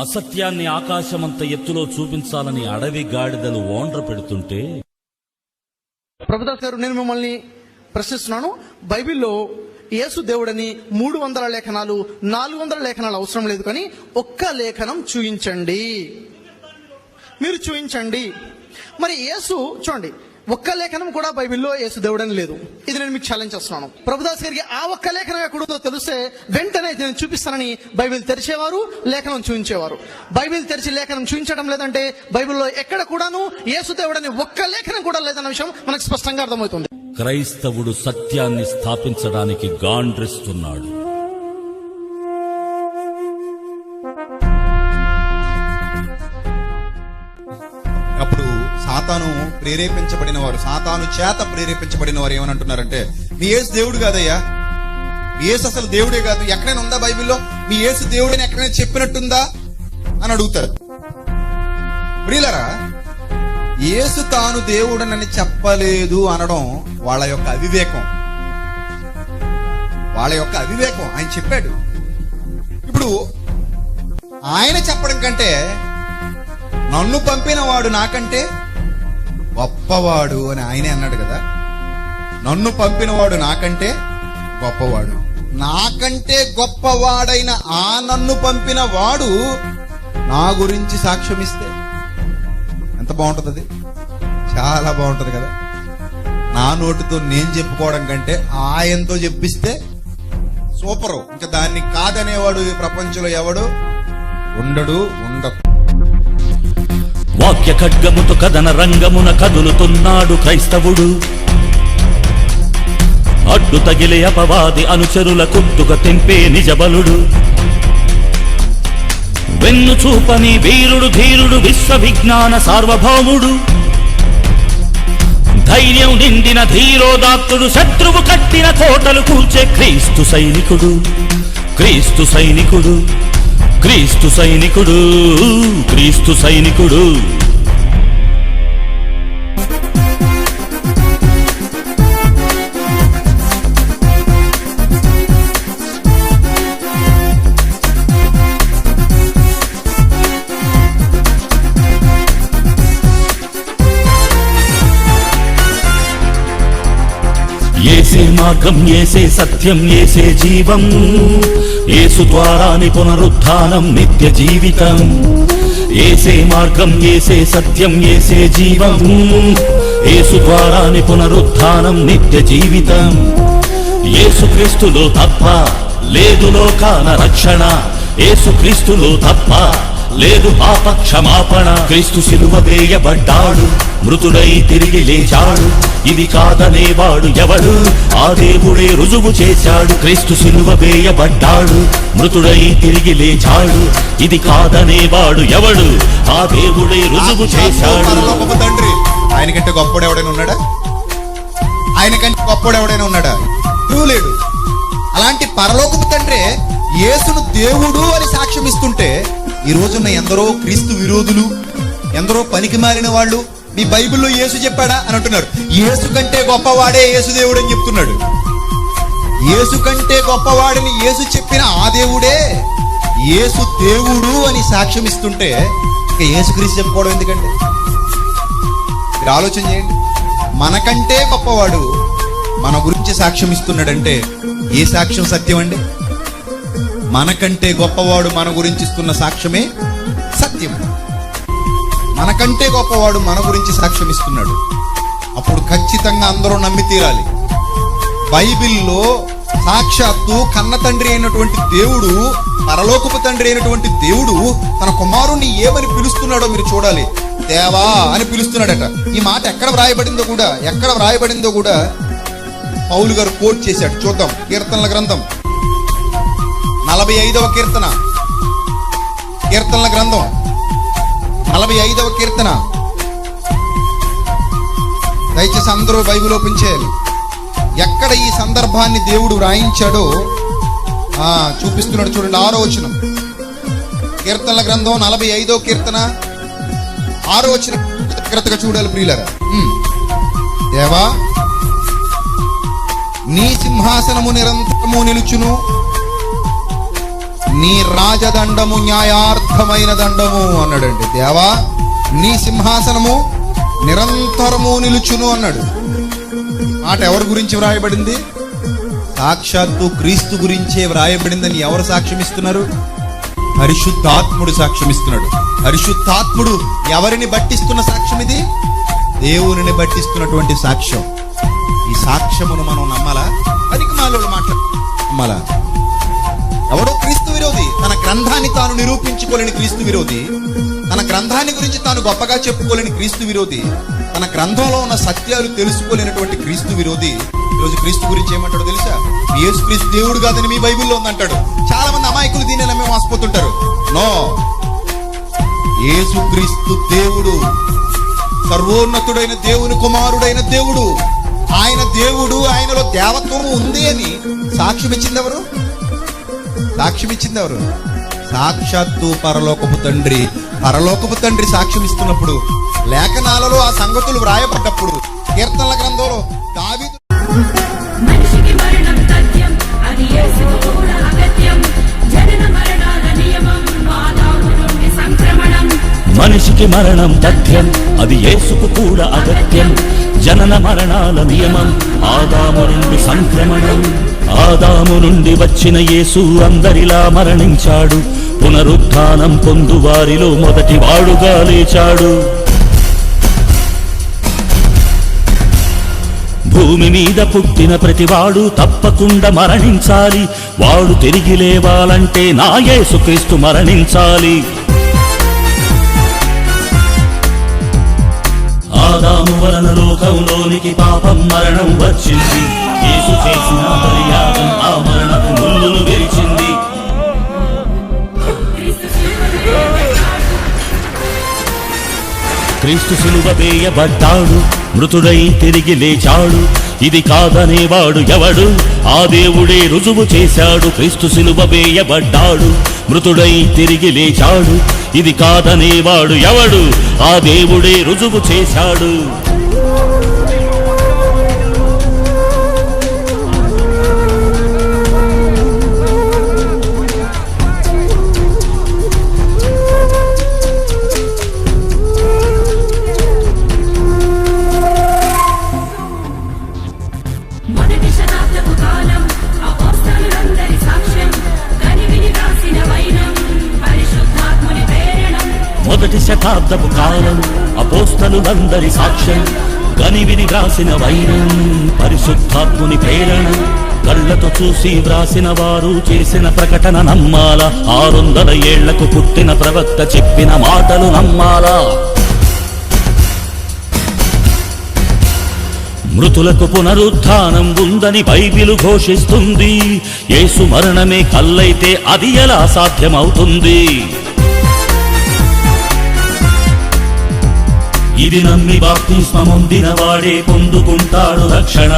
అసత్యాన్ని ఆకాశమంత ఎత్తులో చూపించాలని అడవి గాడిదలు ఓండ్ర పెడుతుంటే ప్రభుదాస్ గారు నేను మిమ్మల్ని ప్రశ్నిస్తున్నాను. బైబిల్లో యేసు దేవుడని మూడు వందల లేఖనాలు నాలుగు వందల లేఖనాలు అవసరం లేదు కానీ ఒక్క లేఖనం చూయించండి. మీరు చూయించండి. మరి యేసు చూడండి ఒక్క లేఖనం కూడా బైబిల్లో యేసు దేవుడని లేదు. ఇది నేను మీకు ఛాలెంజ్ చేస్తున్నాను. ప్రభుదాస్ గారికి ఆ ఒక్క లేఖనం ఎక్కడుందో తెలిస్తే వెంటనే నేను చూపిస్తానని బైబిల్ తెరిచేవారు లేఖనం చూపించేవారు బైబిల్ తెరిచి లేఖనం చూపించడం లేదంటే బైబిల్లో ఎక్కడ కూడాను యేసు దేవుడని ఒక్క లేఖనం కూడా లేదన్న విషయం మనకు స్పష్టంగా అర్థమవుతుంది. క్రైస్తవుడు సత్యాన్ని స్థాపించడానికి గాండ్రిస్తున్నాడు. సాతాను ప్రేరేపించబడిన వారు సాతాను చేత ప్రేరేపించబడిన వారు ఏమనంటున్నారంటే మీ ఏసు దేవుడు కాదయ్యా. మీ ఏసు అసలు దేవుడే కాదు. ఎక్కడైనా ఉందా బైబిల్లో? మీ ఏసు దేవుడని ఎక్కడైనా చెప్పినట్టుందా? అని అడుగుతారు. ప్రియులరా యేసు తాను దేవుడనని చెప్పలేదు అనడం వాళ్ళ యొక్క అవివేకం. వాళ్ళ యొక్క అవివేకం. ఆయన చెప్పాడు. ఇప్పుడు ఆయన చెప్పడం కంటే నన్ను పంపిన వాడు నాకంటే గొప్పవాడు అని ఆయనే అన్నాడు కదా. నన్ను పంపినవాడు నాకంటే గొప్పవాడు. నాకంటే గొప్పవాడైన ఆ నన్ను పంపిన వాడు నా గురించి సాక్ష్యం ఇస్తే ఎంత బాగుంటుంది అది? చాలా బాగుంటుంది కదా. నా నోటితో నేను చెప్పుకోవడం కంటే ఆయనతో చెప్పిస్తే సూపరు. ఇంకా దాన్ని కాదనేవాడు ఈ ప్రపంచంలో ఎవడు? ఉండడు ఉండకు. వాక్య ఖడ్గముతో కథన రంగమున కదులుతున్నాడు క్రైస్తవుడు. అడ్డు తగిలే అపవాది అనుచరుల కుట్టుక తెంపే నిజబలుడు. వెన్ను చూపని వీరుడు ధీరుడు విశ్వ విజ్ఞాన సార్వభౌముడు. ధైర్యం నిండిన ధీరోదాత్తుడు శత్రువు కట్టిన కోటలు కూర్చే క్రీస్తు సైనికుడు. క్రీస్తు సైనికుడు. క్రీస్తు సైనికుడు క్రీస్తు సైనికుడు. మార్గం ఏసే సత్యం ఏసే జీవం. ఏసు ద్వారాని పునరుత్థానం నిత్య జీవితం. ఏసే మార్గం ఏసే సత్యం ఏసే జీవం. ఏసు ద్వారాని పునరుత్థానం నిత్య జీవితం. యేసుక్రీస్తులో తప్ప లేదు లోకాన రక్షణ. యేసుక్రీస్తులో తప్ప లేదు పాప క్షమాపణ. క్రీస్తు శిలువ వేయబడ్డాడు. మృతుడై తిరిగి లేచాడు. ఇది కాదనేవాడు ఎవడు? ఆ దేవుడే రుజువు చేశాడు. క్రీస్తు శిలువ వేయబడ్డాడు. మృతుడై తిరిగి లేచాడు. ఇది కాదనేవాడు ఎవడు? ఆ దేవుడే రుజువు చేశాడు. తండ్రి. ఆయనకంటే గొప్పడు ఎవడైనా ఉన్నాడా? ఆయనకంటే గొప్పడు ఎవడైనా ఉన్నాడా? లేడు అలాంటి పరలోకపు తండ్రే యేసును దేవుడు అని సాక్ష్యం ఇస్తుంటే ఈ రోజున్న ఎందరో క్రీస్తు విరోధులు ఎందరో పనికి మారిన వాళ్ళు మీ బైబిల్లో యేసు చెప్పాడా అని అంటున్నారు. యేసు కంటే గొప్పవాడే యేసు దేవుడు అని చెప్తున్నాడు. యేసు కంటే గొప్పవాడని యేసు చెప్పిన ఆ దేవుడే యేసు దేవుడు అని సాక్ష్యం ఇస్తుంటే ఇక యేసు క్రీస్తు చెప్పుకోవడం ఎందుకంటే మీరు ఆలోచన చేయండి. మనకంటే గొప్పవాడు మన గురించి సాక్ష్యం ఇస్తున్నాడంటే ఏ సాక్ష్యం సత్యం అండి? మనకంటే గొప్పవాడు మన గురించి ఇస్తున్న సాక్ష్యమే సత్యం. మనకంటే గొప్పవాడు మన గురించి సాక్ష్యం ఇస్తున్నాడు అప్పుడు ఖచ్చితంగా అందరూ నమ్మి తీరాలి. బైబిల్లో సాక్షాత్తు కన్న తండ్రి అయినటువంటి దేవుడు పరలోకపు తండ్రి అయినటువంటి దేవుడు తన కుమారుణ్ణి ఏమని పిలుస్తున్నాడో మీరు చూడాలి. దేవా అని పిలుస్తున్నాడట. ఈ మాట ఎక్కడ వ్రాయబడిందో కూడా ఎక్కడ వ్రాయబడిందో కూడా పౌలు గారు కోట్ చేశాడు. చూద్దాం కీర్తనల గ్రంథం. నలభై ఐదవ కీర్తన. కీర్తనల గ్రంథం. నలభై ఐదవ కీర్తన. దయచేసి అందరూ బైబిల్ ఓపెన్ చేయాలి. ఎక్కడ ఈ సందర్భాన్ని దేవుడు వ్రాయించాడో ఆ చూపిస్తున్నాడు చూడండి ఆరో వచనం. కీర్తనల గ్రంథం నలభై ఐదో కీర్తన. ఆరో వచన. జాగ్రత్తగా చూడాలి ప్రియులరా. ఉమ్. దేవా నీ సింహాసనము నిరంతరము నిలుచును. నీ రాజదండము న్యాయార్థమైన దండము అన్నాడండి. దేవా నీ సింహాసనము నిరంతరము నిలుచును అన్నాడు. మాట ఎవరి గురించి వ్రాయబడింది? సాక్షాత్తు క్రీస్తు గురించే వ్రాయబడిందని ఎవరు సాక్ష్యమిస్తున్నారు? పరిశుద్ధాత్ముడు సాక్ష్యమిస్తున్నాడు. పరిశుద్ధాత్ముడు ఎవరిని బట్టిస్తున్న సాక్ష్యం ఇది? దేవునిని బట్టిస్తున్నటువంటి సాక్ష్యం. ఈ సాక్ష్యమును మనం నమ్మాలా? పనికి మాలో మాట నమ్మాలా? ఎవడో క్రీస్తు విరోధి. తన గ్రంథాన్ని తాను నిరూపించుకోలేని క్రీస్తు విరోధి. తన గ్రంథాన్ని గురించి తాను గొప్పగా చెప్పుకోలేని క్రీస్తు విరోధి. తన గ్రంథంలో ఉన్న సత్యాలు తెలుసుకోలేనటువంటి క్రీస్తు విరోధి. ఈరోజు క్రీస్తు గురించి ఏమంటాడో తెలుసా? యేసు క్రీస్తు దేవుడు కాదని మీ బైబిల్లో ఉందంటాడు. చాలా మంది అమాయకులు దీని మేము ఆసిపోతుంటారు నో. యేసు క్రీస్తు దేవుడు. సర్వోన్నతుడైన దేవుని కుమారుడైన దేవుడు. ఆయన దేవుడు ఆయనలో దేవత్వము ఉంది అని సాక్ష్యం ఇచ్చింది ఎవరు? సాక్ష్యం ఇచ్చింది ఎవరు? సాక్షాత్తు పరలోకపు తండ్రి. పరలోకపు తండ్రి సాక్ష్యం ఇస్తున్నప్పుడు లేఖనాలలో ఆ సంగతులు వ్రాయబడ్డప్పుడు కీర్తనల గ్రంథంలో దావీదు మనిషికి మరణం తథ్యం అది యేసుకు కూడా అగత్యం. జనన మరణాల నియమం ఆదాము నుండి సంక్రమణం. ఆదాము నుండి ఆదాము నుండి వచ్చిన యేసు అందరిలా మరణించాడు. పునరుత్థానం పొందు వారిలో మొదటి వాడుగా లేచాడు. భూమి మీద పుట్టిన ప్రతివాడు తప్పకుండా మరణించాలి. వాడు తిరిగి లేవాలంటే నా యేసుక్రీస్తు మరణించాలి. ఆదాము వలన లోకంలోనికి పాపం మరణం వచ్చింది. క్రీస్తు సిలువ వేయబడ్డాడు. మృతుడై తిరిగి లేచాడు. ఇది కాదనేవాడు ఎవడు? ఆ దేవుడే రుజువు చేశాడు. క్రీస్తు సిలువ వేయబడ్డాడు. మృతుడై తిరిగి లేచాడు. ఇది కాదనేవాడు ఎవడు? ఆ దేవుడే రుజువు చేశాడు. శతాబ్దపు కాలం అపోస్తలులందరి సాక్ష్యం గనివిని వ్రాసిన వైరం పరిశుద్ధాత్ముని ప్రేరణ కళ్ళతో చూసి వ్రాసిన వారు చేసిన ప్రకటన నమ్మాల ఆరొందల ఏళ్ళకు పుట్టిన ప్రవక్త చెప్పిన మాటలు నమ్మాలా. మృతులకు పునరుద్ధానం ఉందని బైబిలు ఘోషిస్తుంది ఏసు మరణమే కల్లైతే అది ఎలా సాధ్యమవుతుంది? ఇది నమ్మి బాప్తిస్మొందిన వాడే పొందుకుంటాడు రక్షణ.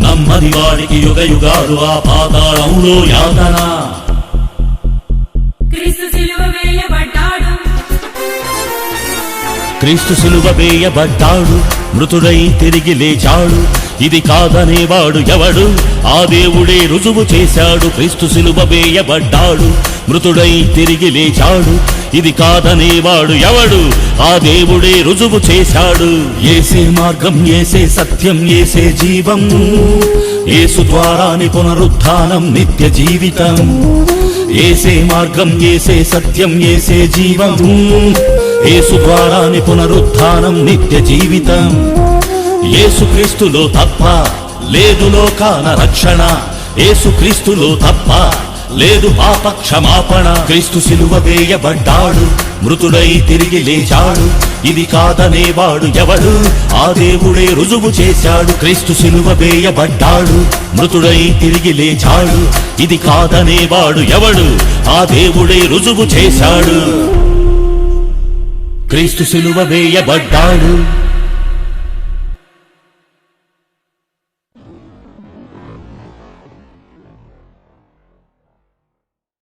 నమ్మది వాడికి యుగ యుగాలు ఆ పాతాళంలో యాతన. క్రీస్తు సిలువ వేయబడ్డాడు. మృతుడై తిరిగి లేచాడు. ఇది కాదనేవాడు ఎవడు? ఆ దేవుడే రుజువు చేశాడు. క్రీస్తు సిలువ వేయబడ్డాడు. మృతుడై తిరిగి లేచాడు. ఇది కాదనేవాడు ఎవడు? ఆ దేవుడే రుజువు చేశాడు. ఏసే మార్గం ఏసే సత్యం ఏసే జీవం. ఏసు ద్వారాని పునరుద్ధానం నిత్య జీవితం. ఏసే మార్గం ఏసే సత్యం ఏసే జీవం. ఏసు ద్వారాని పునరుద్ధానం నిత్య జీవితం. ఏసుక్రీస్తులో తప్ప లేదు లోకాన రక్షణ. ఏసుక్రీస్తులో తప్ప లేదు పాప క్షమాపణ. క్రీస్తు సిలువ వేయబడ్డాడు మృతుడై తిరిగి లేచాడు. ఇది కాదనేవాడు ఎవడు? ఆ దేవుడే రుజువు చేశాడు. క్రీస్తు సిలువ వేయబడ్డాడు మృతుడై తిరిగి లేచాడు. ఇది కాదనేవాడు ఎవడు? ఆ దేవుడే రుజువు చేశాడు. క్రీస్తు సిలువ వేయబడ్డాడు